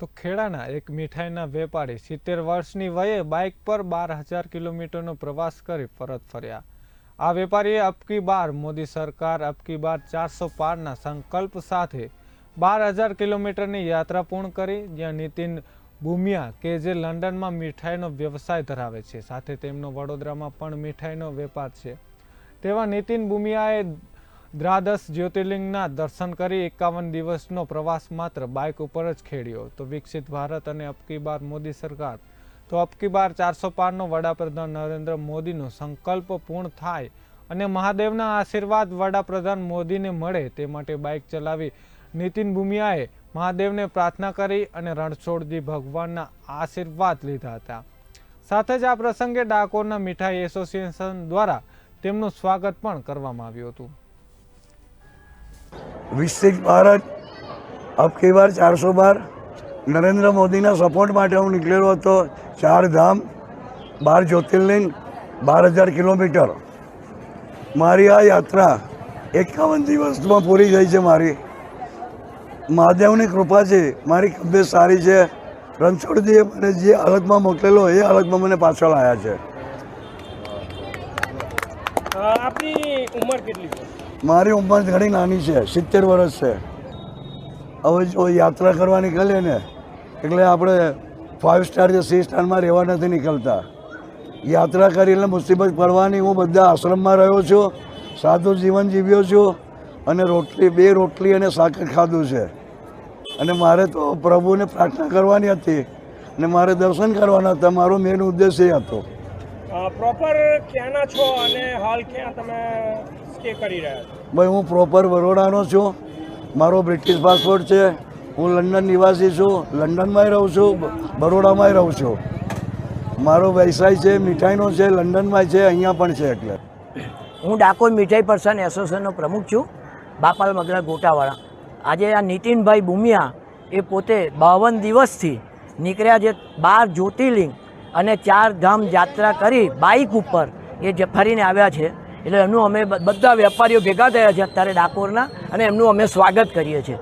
તો ખેડાના એક મીઠાઈના વેપારી સિત્તેર વર્ષની વયે બાઇક પર બાર હજાર કિલોમીટરનો પ્રવાસ કરી પરત ફર્યા. આ વેપારીએ અબકી બાર મોદી સરકાર, અબકી બાર ચારસો પારના સંકલ્પ સાથે બાર હજાર કિલોમીટરની યાત્રા પૂર્ણ કરી, જ્યાં નીતિન ભૂમિયા કે જે લંડનમાં મીઠાઈનો વ્યવસાય ધરાવે છે, સાથે તેમનો વડોદરામાં પણ મીઠાઈનો વેપાર છે. તેવા નીતિન ભૂમિયાએ દ્વાદશ જ્યોતિર્લિંગના દર્શન કરી એકાવન દિવસનો પ્રવાસ માત્ર બાઇક ઉપર જ ખેડ્યો. તો વિકસિત ભારત અને અબકી બાર મોદી સરકાર. તો અબકી બાર ચારસો પારનો વડાપ્રધાન નરેન્દ્ર મોદીનો સંકલ્પ પૂર્ણ થાય અને મહાદેવના આશીર્વાદ વડાપ્રધાન મોદીને મળે તે માટે બાઇક ચલાવી નીતિન ભૂમિયાએ મહાદેવને પ્રાર્થના કરી અને રણછોડજી ભગવાનના આશીર્વાદ લીધા હતા. સાથે જ આ પ્રસંગે ડાકોરના મીઠાઈ એસોસિએશન દ્વારા તેમનું સ્વાગત પણ કરવામાં આવ્યું હતું. વિકસિત ભારત. અબકી બાર ચારસો બાર નરેન્દ્ર મોદીના સપોર્ટ માટે હું નીકળેલો હતો ચાર ધામ બાર જ્યોતિર્લિંગ, બાર હજાર કિલોમીટર. મારી આ યાત્રા એકાવન દિવસમાં પૂરી થઈ છે મારી. મહાદેવની કૃપા છે, મારી તબિયત સારી છે. રણછોડજીએ મને જે હાલતમાં મોકલેલો એ હાલતમાં મને પાછળ આવ્યા છે. આપની ઉંમર કેટલી છે? મારી ઉંમર ઘણી નાની છે, સિત્તેર વર્ષ છે. હવે જો યાત્રા કરવા નીકળીએ ને, એટલે આપણે ફાઇવ સ્ટાર કે થ્રી સ્ટારમાં રહેવા નથી નીકળતા. યાત્રા કરી એટલે મુસીબત પડવાની હું બધા આશ્રમમાં રહ્યો છું, સાદું જીવન જીવ્યો છું, અને રોટલી, બે રોટલી અને સાકર ખાધું છે. અને મારે તો પ્રભુને પ્રાર્થના કરવાની હતી, અને મારે દર્શન કરવાના હતા, મારો મેન ઉદ્દેશ એ હતો. પ્રોપર ક્યાંના છો અને હાલ ક્યાં તમે સ્ટે કરી રહ્યા છો? ભાઈ હું પ્રોપર બરોડાનો છું. મારો બ્રિટિશ પાસપોર્ટ છે. હું લંડન નિવાસી છું. લંડનમાંય રહું છું. બરોડામાંય રહું છું. મારો વ્યવસાય છે મીઠાઈનો છે લંડનમાં છે અહીંયા પણ છે એટલે. હું ડાકોર મીઠાઈ પર્સન એસોસિએશનનો પ્રમુખ છું બાપાલ મગરા ગોટાવાળા. આજે આ નીતિનભાઈ ભૂમિયા એ પોતે બાવન દિવસથી નીકળ્યા જે બાર જ્યોતિર્લિંગ અને ચાર ધામ યાત્રા કરી બાઇક ઉપર એ જે ફરીને આવ્યા છે. એટલે એમનું અમે બધા વેપારીઓ ભેગા થયા છે અત્યારે ડાકોરના અને એમનું અમે સ્વાગત કરીએ છીએ.